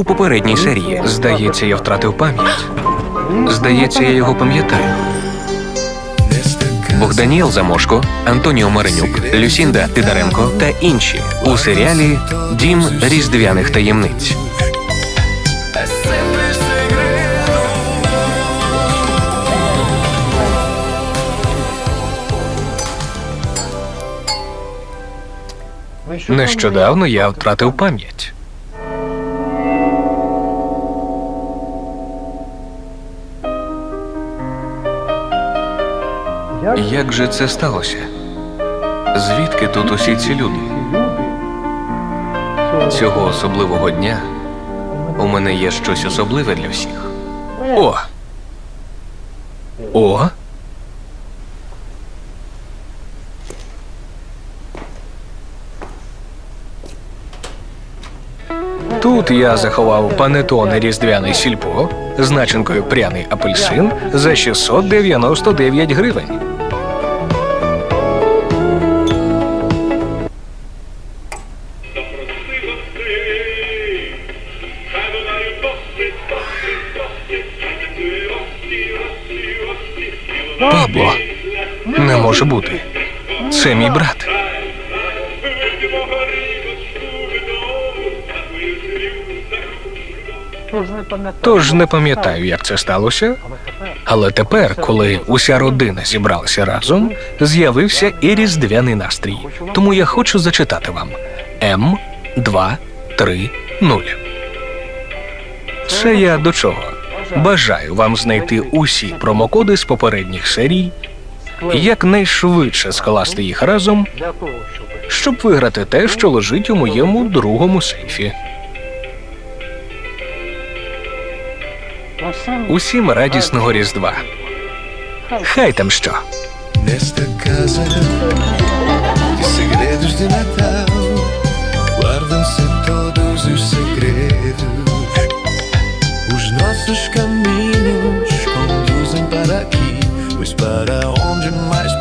у попередній серії. Здається, я втратив пам'ять. Здається, я його пам'ятаю. Богданіел Замошко, Антоніо Маринюк, Люсінда Тидаренко та інші у серіалі Дім різдвяних таємниць. Нещодавно я втратив пам'ять. Як же це сталося? Звідки тут усі ці люди? Цього особливого дня у мене є щось особливе для всіх. О! О! Тут я заховав панетоне різдвяний сільпо з начинкою пряний апельсин за 699 гривень. Пабло, не може бути. Це мій брат. Тож не пам'ятаю, як це сталося. Але тепер, коли уся родина зібралася разом, з'явився і різдвяний настрій. Тому я хочу зачитати вам М 2 3 0 Це я до чого? Бажаю вам знайти усі промокоди з попередніх серій, якнайшвидше скласти їх разом, щоб виграти те, що лежить у моєму другому сейфі. усім радісного Різдва. Хай там що. Nesta casa, de segredos de whisper onde mais